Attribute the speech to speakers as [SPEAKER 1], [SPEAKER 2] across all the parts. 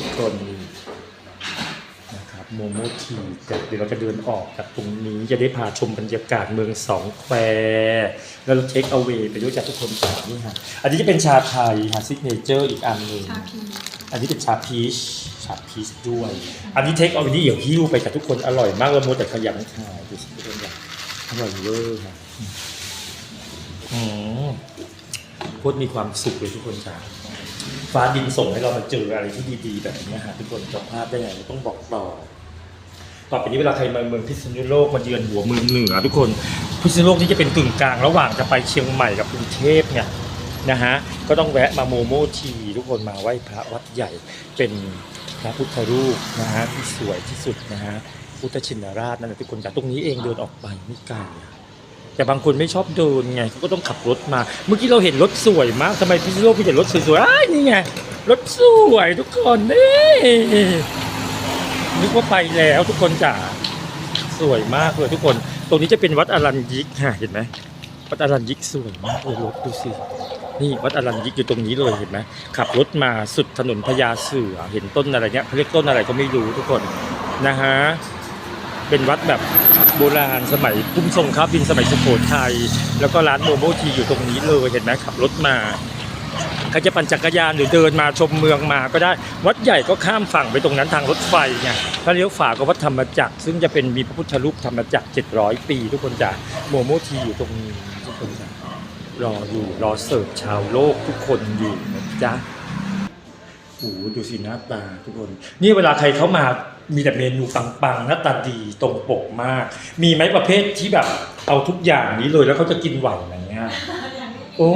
[SPEAKER 1] ทุกคนนี่นะครับโมโมที่เดี๋ยวเราจะเดินออกจากตรงนี้จะได้พาชมบรรยากาศเมืองสองแควแล้วเราเทคเอาเวไปด้วยจากทุกคนจากนี่ฮะอันนี้จะเป็นชาไทยฮะซิกเนเจอร์อีกอันหนึ่ง
[SPEAKER 2] ชาพี
[SPEAKER 1] อันนี้เป็นชาพีชชาพีชด้วย อันนี้เทคเอาอันนี้เดี๋ยวหิ้วไปกับทุกคนอร่อยมากล้วมัวแต่ขยันขายดูสิทุกคนอยากอร่อยเวอร์ค่ะอืมโคตรมีความสุขเลยทุกคนจ้า ฟ้าดินส่งให้เรามาเจออะไรที่ดีๆ แบบนี้ฮะทุกคนจะพลาดได้ไงเราต้องบอกต่อต่อไปนี้เวลาใครมาเมืองพิษณุโลกมาเยือนหัวเมืองเหนือทุกคนพิษณุโลกนี่จะเป็นกึ่งกลางระหว่างจะไปเชียงใหม่กับกรุงเทพเนี่ยนะฮะก็ต้องแวะมาโมโมทีทุกคนมาไหว้พระวัดใหญ่เป็นพระพุทธรูปนะฮะที่สวยที่สุดนะฮะพุทธชินราชนั่นแหละทุกคนจากตรงนี้เองเดินออกไปไม่ไกลอะ แต่บางคนไม่ชอบเดินไงเขาก็ต้องขับรถมา เมื่อกี้เราเห็นรถสวยมากทำไมพิษณุโลกมีแต่รถสวยๆอ้ายนี่ไงรถสวยทุกคนนี่นึกว่าไปแล้วทุกคนจ๋าสวยมากเลยทุกคน ตรงนี้จะเป็นวัดอรัญยิกค่ะเห็นไหมวัดอรัญยิกสวยมากเลยรถดูสินี่วัดอรัญยิกอยู่ตรงนี้เลยเห็นไหมขับรถมาสุดถนนพญาเสือเห็นต้นอะไรเนี้ยเขาเรียกต้นอะไรก็ไม่รู้ทุกคนนะฮะเป็นวัดแบบ โบราณสมัยพุ่มทรงค้าบินสมัยสุโขทัยแล้วก็ร้านโมโมทีอยู่ตรงนี้เลยเห็นไหมขับรถมาใครจะปั่นจักรยานหรือเดินมาชมเมืองมาก็ได้ วัดใหญ่ก็ข้ามฝั่งไปตรงนั้นทางรถไฟไงถ้าเลี้ยวฝาก็วัดธรรมจักร ซึ่งจะเป็นมีพระพุทธรูปธรรมจักร 700 ปี ทุกคนจ้ะโมโมทีอยู่ตรงนี้ทุกคนจ้ะรออยู่รอเสิร์ฟชาวโลกทุกคนอยู่นะจ๊ะโอ้โหดูสิหน้าตาทุกคน นี่เวลาใครเข้ามา มีแต่เมนูปังๆหน้าตาดีตรงปกมาก มีไหมประเภทที่แบบเอาทุกอย่างนี้เลยแล้วเขาจะกินไหวไหมอะโอ้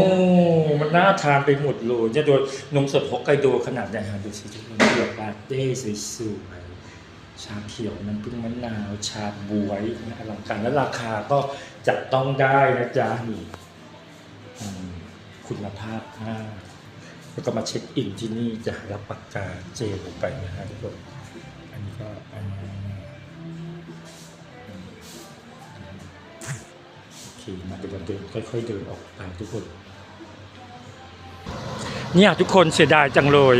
[SPEAKER 1] มันน่าทานไปหมดเลยเนี่ยโดยนมสดฮอกไกโดขนาดไหนฮะดูสิทุกคนเกลือลาเต้สวยๆชาเขียวน้ำผึ้งมะนาว ชาบวยนะอลังการและราคาก็จับต้องได้นะจ๊ะนี่อืมคุณภาพมากแล้วก็มาเช็คอินที่นี่จะรับปากกาเจลไปนะฮะทุกคน อันนี้ก็อ่าโอเคมาเดี๋ยวเราเดินค่อยๆเดินออกไปทุกคน เนี่ยทุกคนเสียดายจังเลย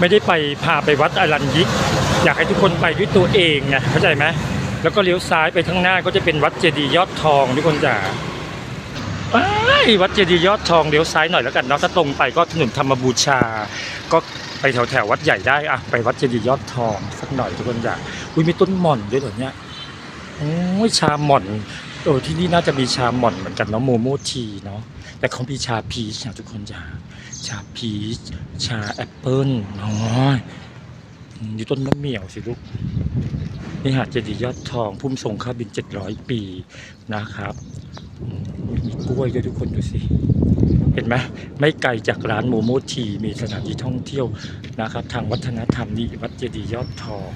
[SPEAKER 1] ไม่ได้ไปพาไปวัดอรัญยิก อยากให้ทุกคนไปด้วยตัวเองไงเข้าใจไหมแล้วก็เลี้ยวซ้ายไปข้างหน้าก็จะเป็นวัดเจดีย์ยอดทองทุกคนจ๋า ไปวัดเจดีย์ยอดทองเลี้ยวซ้ายหน่อยแล้วกันเนาะถ้าตรงไปก็ถนนธรรมบูชา ก็ไปแถวแถวๆวัดใหญ่ได้อะไปวัดเจดีย์ยอดทองสักหน่อยทุกคนจ๋าอุ้ยมีต้นหม่อนด้วยเหรอเนี่ยโอ้ยชาหม่อนเออที่นี่น่าจะมีชาหม่อนเหมือนกันเนาะโมโมทีเนาะแต่เขามีชาพีชนะทุกคนจ๋าชาพีชชาแอปเปิ้ลน้อยอยู่ต้นมะเมี่ยวสิลูกนี่หาดเจดีย์ยอดทองพุ่มทรงข้าบิน 700 ปีนะครับ มีกล้วยด้วยทุกคนดูสิ เห็นไหมไม่ไกลจากร้านโมโมทีมีสถานที่ท่องเที่ยวนะครับ ทางวัฒนธรรมนี่วัดเจดีย์ยอดทอง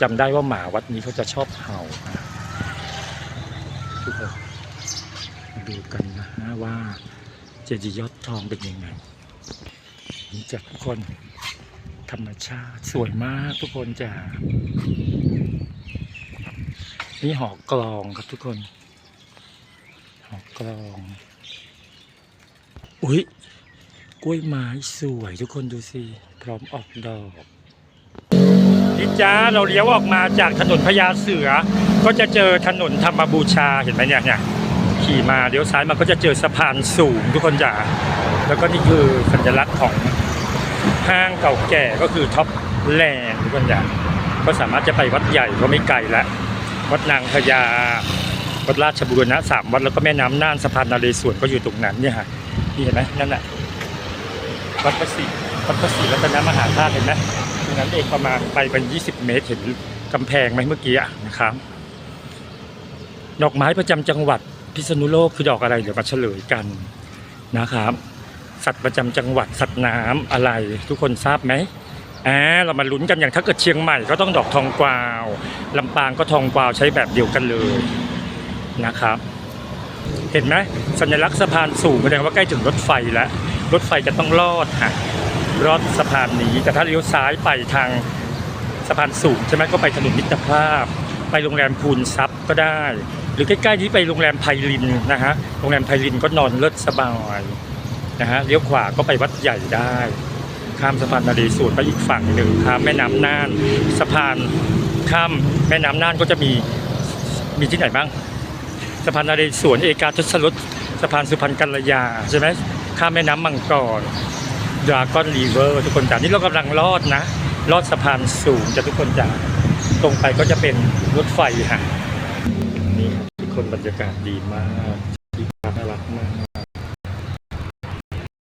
[SPEAKER 1] จำได้ว่าหมาวัดนี้เขาจะชอบเห่าทุกคนมาดูกันนะว่าเจดีย์ยอดทองเป็นยังไงนี่จากทุกคนธรรมชาติสวยมากทุกคนจ้ะนี่หอกลองครับทุกคน กลอง อุ้ยกล้วยไม้สวยทุกคนดูสิ พร้อมออกดอกนี่จ้าเราเลี้ยวออกมาจากถนนพญาเสือ ก็จะเจอถนนธรรมบูชาเห็นไหมเนี่ยเนี่ยขี่มาเลี้ยวซ้ายมาก็จะเจอสะพานสูงทุกคนจ๋าแล้วก็นี่คือสัญลักษณ์ของห้างเก่าแก่ก็คือท็อปแลนด์ทุกคนจ๋าก็สามารถจะไปวัดใหญ่ก็ไม่ไกลละวัดนางพญา วัดราชบุรณะสามวัดแล้วก็แม่น้ำน่านสะพานนาเรศวรก็อยู่ตรงนั้นเนี่ยฮะนี่เห็นไหมนั่นแหละวัดพระศรีวัดพระศรีรัตนมหาธาตุเห็นไหมตรงนั้นเองประมาณไปเป็น20เมตรเห็นกำแพงไหมเมื่อกี้นะครับ ดอกไม้ประจำจังหวัดพิษณุโลกคือดอกอะไรเดี๋ยวมาเฉลยกันนะครับ สัตว์ประจำจังหวัดสัตว์น้ำอะไร ทุกคนทราบไหมอ่าเรามาลุ้นกันอย่างถ้าเกิดเชียงใหม่ก็ต้องดอกทองกวาวลำปางก็ทองกวาวใช้แบบเดียวกันเลย นะครับ เห็นไหมสัญลักษณ์สะพานสูงแสดงว่าใกล้ถึงรถไฟแล้วรถไฟจะต้องลอดฮะลอดสะพานนี้แต่ถ้าเลี้ยวซ้ายไปทางสะพานสูงใช่ไหมก็ไปถนนมิตรภาพ ไปโรงแรมพูนซับก็ได้ หรือใกล้ๆนี้ไปโรงแรมไพลินนะฮะโรงแรมไพลินก็นอนเลิศสบายนะฮะเลี้ยวขวาก็ไปวัดใหญ่ได้ ข้ามสะพานนาเรศวรไปอีกฝั่งหนึ่งข้ามแม่น้ำน่าน สะพานข้ามแม่น้ำน่านก็จะมีมีที่ไหนบ้าง สะพานนาเรศวรเอกาทศรสสะพานสุพรรณกัลยาใช่ไหมข้ามแม่น้ำมังกรดราก้อนรีเวอร์ทุกคนจ๋านี่เรากำลังลอดนะลอดสะพานสูงจะทุกคนจ๋าตรงไปก็จะเป็นรถไฟค่ะนี่ครับทุกคนบรรยากาศดีมาก